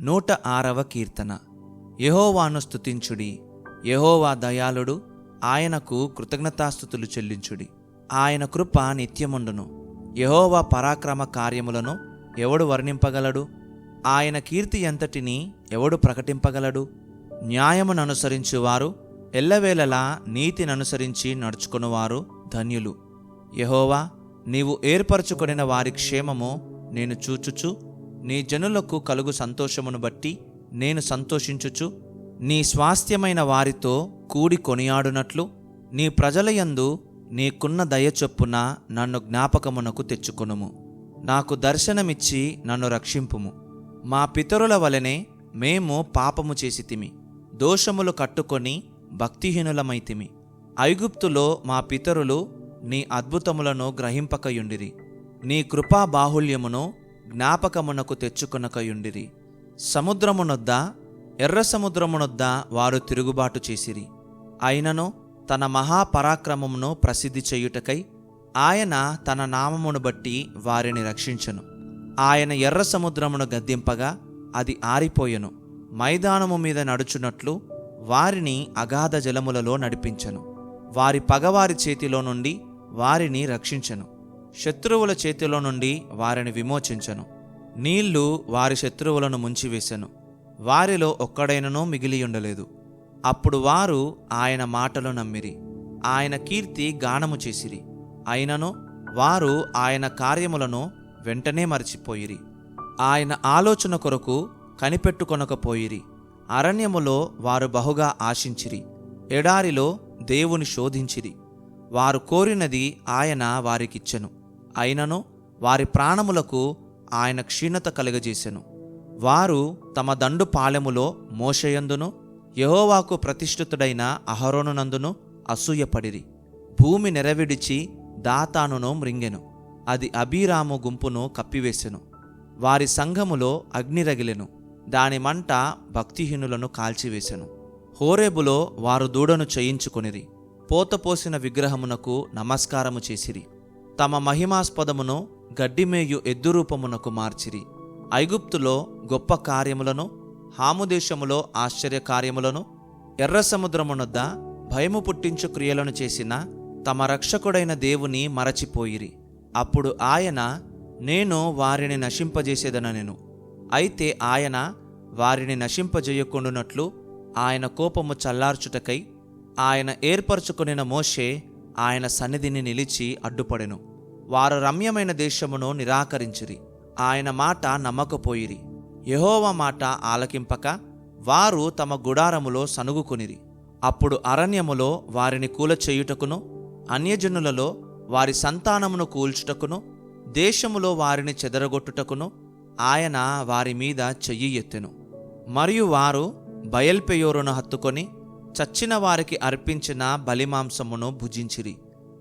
నూట ఆరవ కీర్తన. యహోవాను స్తుతించుడి. యహోవా దయాళుడు. ఆయనకు కృతజ్ఞతాస్థుతులు చెల్లించుడి. ఆయన కృప నిత్యముండును. యహోవా పరాక్రమ కార్యములను ఎవడు వర్ణింపగలడు? ఆయన కీర్తి ఎంతటిని ఎవడు ప్రకటింపగలడు? న్యాయమును అనుసరించువారు ఎల్లవేళలా నీతిననుసరించి నడుచుకునివారు ధన్యులు. యహోవా నీవు ఏర్పరచుకొనిన వారి క్షేమము నేను చూచుచు నీ జనులకు కలుగు సంతోషమును బట్టి నేను సంతోషించుచు నీ స్వాస్థ్యమైన వారితో కూడి కొనియాడునట్లు నీ ప్రజలయందు నీకున్న దయ చొప్పున నన్ను జ్ఞాపకమునకు తెచ్చుకొనుము. నాకు దర్శనమిచ్చి నన్ను రక్షింపుము. మా పితరుల వలనే మేము పాపము చేసితిమి. దోషములు కట్టుకొని భక్తిహీనులమైతిమి. ఐగుప్తులో మా పితరులు నీ అద్భుతములను గ్రహింపకయుండిరి. నీ కృపా బాహుల్యమును జ్ఞాపకమునకు తెచ్చుకొనకయుండిరి. సముద్రమునొద్ద ఎర్ర సముద్రమునొద్ద వారు తిరుగుబాటు చేసిరి. అయినను తన మహాపరాక్రమమును ప్రసిద్ధి చేయుటకై ఆయన తన నామమును బట్టి వారిని రక్షించను. ఆయన ఎర్ర సముద్రమును గద్దింపగా అది ఆరిపోయెను. మైదానము మీద నడుచున్నట్లు వారిని అగాధ జలములలో నడిపించెను. వారి పగవారి చేతిలో నుండి వారిని రక్షించెను. శత్రువుల చేతిలో నుండి వారిని విమోచించెను. నీళ్ళు వారి శత్రువులను ముంచివేశను వారిలో ఒక్కడైననో మిగిలియుండలేదు అప్పుడు వారు ఆయన మాటలు నమ్మిరి. ఆయన కీర్తి గానము చేసిరి. అయినను వారు ఆయన కార్యములను వెంటనే మరచిపోయిరి. ఆయన ఆలోచన కొరకు కనిపెట్టుకొనకపోయిరి. అరణ్యములో వారు బహుగా ఆశించిరి. ఎడారిలో దేవుని శోధించిరి. వారు కోరినది ఆయన వారికిచ్చెను. అయినను వారి ప్రాణములకు ఆయన క్షీణత కలుగజేసెను. వారు తమ దండు పాలెములో మోషయందును యహోవాకు ప్రతిష్ఠితుడైన అహరోనునందును అసూయపడిరి. భూమి నెరవిడిచి దాతానును మృంగెను. అది అబీరాము గుంపును కప్పివేసెను. వారి సంఘములో అగ్ని రగిలెను దాని మంట భక్తిహీనులను కాల్చివేసెను. హోరేబులో వారు దూడను చేయించుకొనిరి. పోతపోసిన విగ్రహమునకు నమస్కారము చేసిరి. తమ మహిమాస్పదమును గడ్డిమేయు ఎద్దురూపమునకు మార్చిరి. ఐగుప్తులో గొప్ప కార్యములను హాముదేశములో ఆశ్చర్య కార్యములను ఎర్ర సముద్రమునొద్ద భయము పుట్టించు క్రియలను చేసిన తమ రక్షకుడైన దేవుని మరచిపోయిరి. అప్పుడు ఆయన నేను వారిని నశింపజేసేదనెను అయితే ఆయన వారిని నశింపజేయకుండునట్లు ఆయన కోపము చల్లార్చుటకై ఆయన ఏర్పరచుకునిన మోషే ఆయన సన్నిధిని నిలిచి అడ్డుపడెను. వారు రమ్యమైన దేశమును నిరాకరించిరి. ఆయన మాట నమ్మకపోయిరి. యహోవ మాట ఆలకింపక వారు తమ గుడారములో సనుగుకునిరి అప్పుడు అరణ్యములో వారిని కూలచేయుటకును అన్యజనులలో వారి సంతానమును కూల్చుటకును దేశములో వారిని చెదరగొట్టుటకును ఆయన వారి మీద చెయ్యి ఎత్తెను. మరియు వారు బయల్పెయోరును హత్తుకొని చచ్చిన వారికి అర్పించిన బలిమాంసమును భుజించిరి.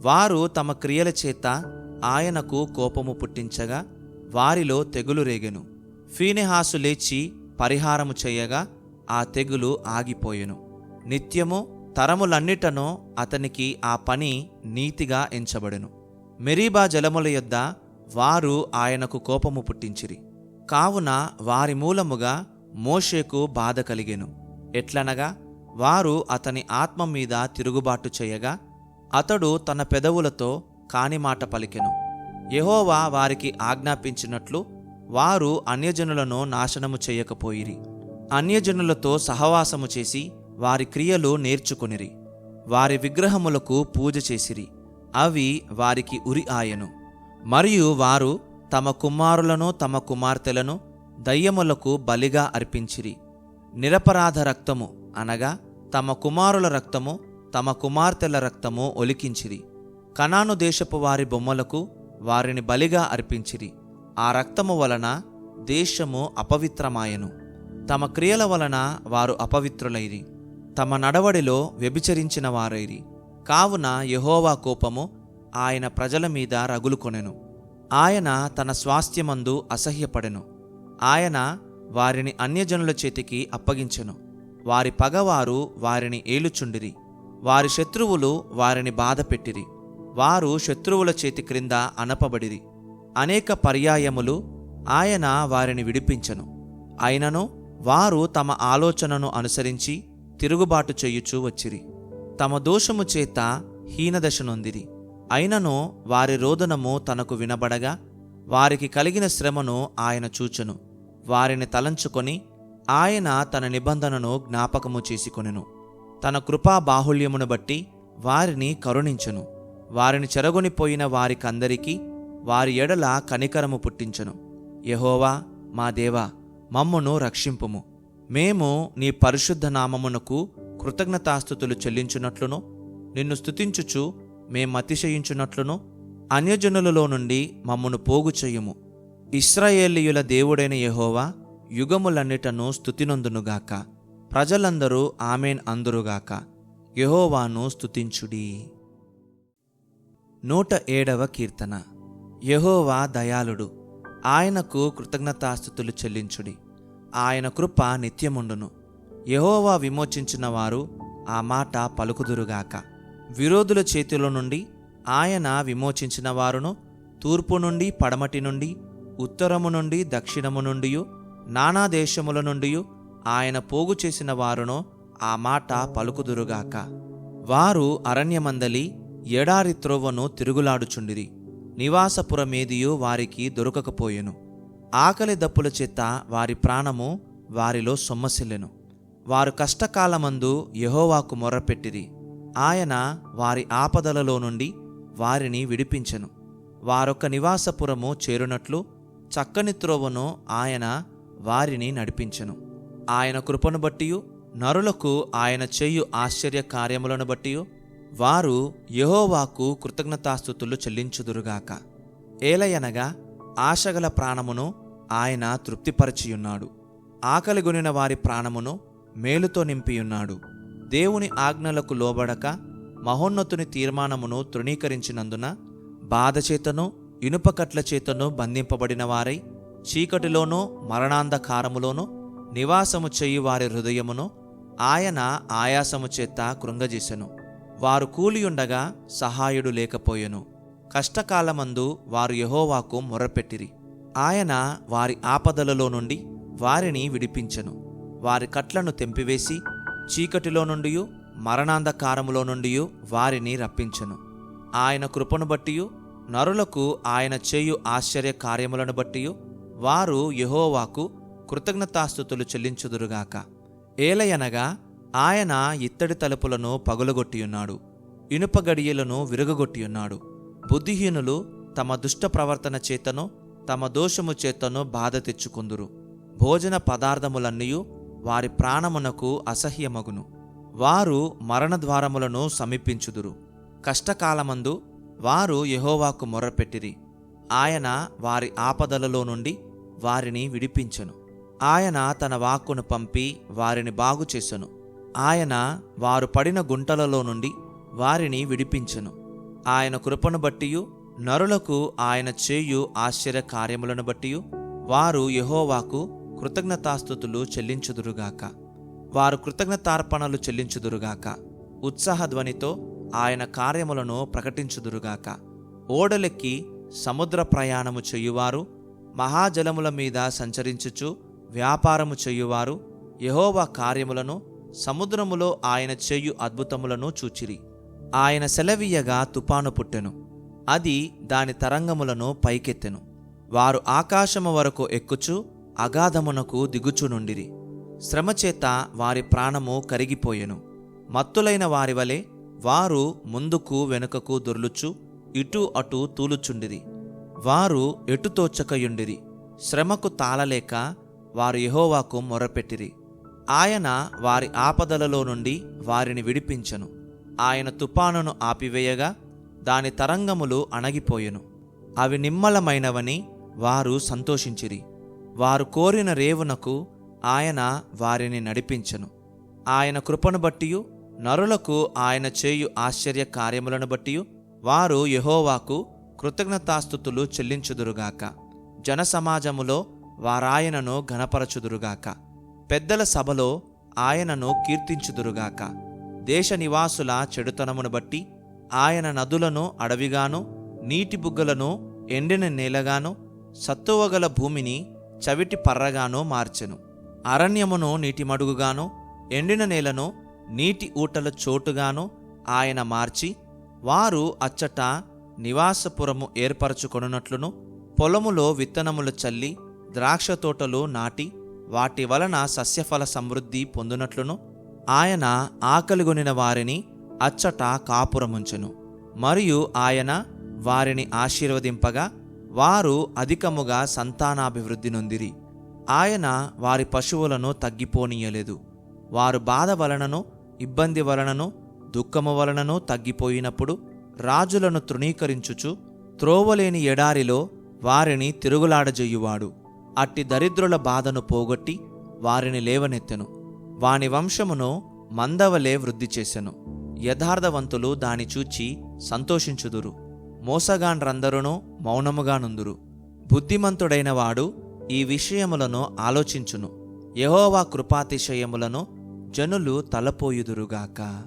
వారు తమ క్రియల చేత ఆయనకు కోపము పుట్టించగా వారిలో తెగులు రేగెను. ఫీనెహాసు లేచి పరిహారము చేయగా ఆ తెగులు ఆగిపోయెను. నిత్యము తరములన్నిటను అతనికి ఆ పని నీతిగా ఎంచబడెను. మెరీబా జలముల యొద్ద వారు ఆయనకు కోపము పుట్టించిరి. కావున వారి మూలముగా మోషేకు బాధ కలిగెను. ఎట్లనగా వారు అతని ఆత్మ మీద తిరుగుబాటు చేయగా అతడు తన పెదవులతో కాని మాట పలికెను. యహోవా వారికి ఆజ్ఞాపించినట్లు వారు అన్యజనులను నాశనము చేయకపోయిరి. అన్యజనులతో సహవాసము చేసి వారి క్రియలు నేర్చుకొనిరి. వారి విగ్రహములకు పూజ చేసిరి. అవి వారికి ఉరి ఆయను. మరియు వారు తమ కుమారులను తమ కుమార్తెలను దయ్యములకు బలిగా అర్పించిరి. నిరపరాధ రక్తము అనగా తమ కుమారుల రక్తము తమ కుమార్తెల రక్తము ఒలికించిరి. కనాను దేశపు వారి బొమ్మలకు వారిని బలిగా అర్పించిరి. ఆ రక్తము వలన దేశము అపవిత్రమాయెను. తమ క్రియల వలన వారు అపవిత్రులైరి. తమ నడవడిలో వ్యభిచరించిన వారైరి. కావున యహోవా కోపము ఆయన ప్రజల మీద రగులుకొనెను. ఆయన తన స్వాస్థ్యమందు అసహ్యపడెను. ఆయన వారిని అన్యజనుల చేతికి అప్పగించెను. వారి పగవారు వారిని ఏలుచుండిరి. వారి శత్రువులు వారిని బాధపెట్టిరి. వారు శత్రువుల చేతి క్రింద అనపబడిరి. అనేక పర్యాయములు ఆయన వారిని విడిపించెను. అయినను వారు తమ ఆలోచనను అనుసరించి తిరుగుబాటు చేయుచూ వచ్చిరి. తమ దోషము చేత హీనదశ నొందిరి. అయినను వారి రోదనము తనకు వినబడగా వారికి కలిగిన శ్రమను ఆయన చూచును. వారిని తలంచుకొని ఆయన తన నిబంధనను జ్ఞాపకము చేసుకొనెను. తన కృపా బాహుళ్యమును బట్టి వారిని కరుణించెను. వారిని చెరగొనిపోయిన వారికందరికీ వారి ఎడల కనికరము పుట్టించెను. యహోవా మా దేవా మమ్మను రక్షింపుము. మేము నీ పరిశుద్ధ నామమునకు కృతజ్ఞతాస్థుతులు చెల్లించున్నట్లును నిన్ను స్తుతించుచు మేమతిశయించున్నట్లును అన్యజనులలో నుండి మమ్మను పోగు చెయ్యుము ఇస్రాయేలీయుల దేవుడైన యహోవా యుగములన్నిటను స్థుతినందునుగాక ప్రజలందరూ ఆమెన్ అందురుగాక. యహోవాను స్థుతించుడి నూట ఏడవ కీర్తన. యహోవా దయాళుడు. ఆయనకు కృతజ్ఞతాస్థుతులు చెల్లించుడి. ఆయన కృప నిత్యముండును. యహోవా విమోచించిన వారు ఆ మాట పలుకుదురుగాక. విరోధుల చేతిలో నుండి ఆయన విమోచించిన వారును తూర్పు నుండి పడమటి నుండి ఉత్తరము నుండి దక్షిణము నుండి నానా దేశముల నుండి ఆయన పోగు చేసిన వారును ఆ మాట పలుకుదురుగాక. వారు అరణ్యమందలి ఎడారి త్రోవను తిరుగులాడుచుండిరి. నివాసపురమేదియు వారికి దొరకకపోయెను. ఆకలి దప్పుల చేత వారి ప్రాణము వారిలో సొమ్మసిల్లెను. వారు కష్టకాలమందు యహోవాకు మొర్రపెట్టిరి. ఆయన వారి ఆపదలలో నుండి వారిని విడిపించెను. వారొక నివాసపురము చేరునట్లు చక్కని త్రోవను ఆయన వారిని నడిపించెను. ఆయన కృపను బట్టియు నరులకు ఆయన చేయు ఆశ్చర్య కార్యములను బట్టి వారు యహోవాకు కృతజ్ఞతాస్థుతులు చెల్లించుదురుగాక. ఏలయనగా ఆశగల ప్రాణమును ఆయన తృప్తిపరచియున్నాడు. ఆకలిగొనిన వారి ప్రాణమును మేలుతో నింపియున్నాడు. దేవుని ఆజ్ఞలకు లోబడక మహోన్నతుని తీర్మానమును తృణీకరించినందున బాధచేతను ఇనుపకట్ల చేతను బంధింపబడిన వారై చీకటిలోనూ మరణాంధకారములోనూ నివాసము చెయ్యి వారి హృదయమును ఆయన ఆయాసము చేత కృంగజేసెను. వారు కూలియుండగా సహాయుడు లేకపోయెను. కష్టకాలమందు వారు యహోవాకు మొర్రపెట్టిరి ఆయన వారి ఆపదలలో నుండి వారిని విడిపించెను. వారి కట్లను తెంపివేసి చీకటిలో నుండి మరణాంధకారములో నుండి వారిని రప్పించెను. ఆయన కృపను బట్టియు నరులకు ఆయన చేయు ఆశ్చర్య కార్యములను బట్టియు వారు యహోవాకు కృతజ్ఞతాస్థుతులు చెల్లించుదురుగాక. ఏలయనగా ఆయన ఇత్తడి తలుపులను పగులగొట్టియున్నాడు. ఇనుప గడియలను విరగగొట్టియున్నాడు. బుద్ధిహీనులు తమ దుష్ట ప్రవర్తన చేతను తమ దోషము చేతను బాధ తెచ్చుకుందురు. భోజన పదార్థములన్నీయు వారి ప్రాణమునకు అసహ్యమగును. వారు మరణద్వారములను సమీపించుదురు. కష్టకాలమందు వారు యహోవాకు మొర్రపెట్టిరి ఆయన వారి ఆపదలలో నుండి వారిని విడిపించెను. ఆయన తన వాక్కును పంపి వారిని బాగుచేసెను ఆయన వారు పడిన గుంటలలో నుండి వారిని విడిపించెను. ఆయన కృపను బట్టియు నరులకు ఆయన చేయు ఆశ్చర్య కార్యములను బట్టియు వారు యెహోవాకు కృతజ్ఞతాస్థుతులు చెల్లించుదురుగాక. వారు కృతజ్ఞతార్పణలు చెల్లించుదురుగాక. ఉత్సాహధ్వనితో ఆయన కార్యములను ప్రకటించుదురుగాక. ఓడలెక్కి సముద్ర ప్రయాణము చేయువారు మహాజలముల మీద సంచరించుచు వ్యాపారము చేయువారు యహోవ కార్యములను సముద్రములో ఆయన చేయు అద్భుతములను చూచిరి. ఆయన సెలవీయగా తుపాను పుట్టెను. అది దాని తరంగములను పైకెత్తెను. వారు ఆకాశము వరకు ఎక్కుచు అగాధమునకు దిగుచునుండిరి శ్రమచేత వారి ప్రాణము కరిగిపోయెను. మత్తులైన వారి వలె వారు ముందుకు వెనుకకు దొర్లుచు ఇటు అటు తూలుచుండిరి. వారు ఎటు తోచకయుండిరి? శ్రమకు తాళలేక వారు యహోవాకు మొరపెట్టిరి. ఆయన వారి ఆపదలలో నుండి వారిని విడిపించెను. ఆయన తుపానును ఆపివేయగా దాని తరంగములు అణగిపోయెను. అవి నిమ్మలమైనవని వారు సంతోషించిరి. వారు కోరిన రేవునకు ఆయన వారిని నడిపించెను. ఆయన కృపను బట్టియు నరులకు ఆయన చేయు ఆశ్చర్య కార్యములను బట్టియు వారు యహోవాకు కృతజ్ఞతాస్థుతులు చెల్లించుదురుగాక. జనసమాజములో వారాయనను ఘనపరచుదురుగాక. పెద్దల సభలో ఆయనను కీర్తించుదురుగాక. దేశ నివాసుల చెడుతనమును బట్టి ఆయన నదులను అడవిగాను నీటి బుగ్గలను ఎండిన నేలగాను సత్తువగల భూమిని చవిటి పర్రగాను మార్చెను. అరణ్యమును నీటి మడుగుగాను ఎండిన నేలను నీటి ఊటల చోటుగాను ఆయన మార్చి వారు అచ్చట నివాసపురము ఏర్పరచుకొనున్నట్లును పొలములో విత్తనములు చల్లి ద్రాక్ష తోటలు నాటి వాటి వలన సస్యఫల సమృద్ధి పొందునట్లును ఆయన ఆకలిగొనిన వారిని అచ్చట కాపురముంచెను. మరియు ఆయన వారిని ఆశీర్వదింపగా వారు అధికముగా సంతానాభివృద్ధి నొందిరి. ఆయన వారి పశువులను తగ్గిపోనీయలేదు. వారు బాధ వలనను ఇబ్బంది వలనను దుఃఖము వలనను తగ్గిపోయినప్పుడు రాజులను తృణీకరించుచు త్రోవలేని ఎడారిలో వారిని తిరుగులాడజెయ్యువాడు అట్టి దరిద్రుల బాధను పోగొట్టి వారిని లేవనెత్తెను. వాని వంశమును మందవలే వృద్ధి చేసెను. యథార్థవంతులు దాని చూచి సంతోషించుదురు. మోసగాన్రందరును మౌనముగానుందురు. బుద్ధిమంతుడైన వాడు ఈ విషయములను ఆలోచించును. యహోవా కృపాతిశయములను జనులు తలపోయుదురుగాక.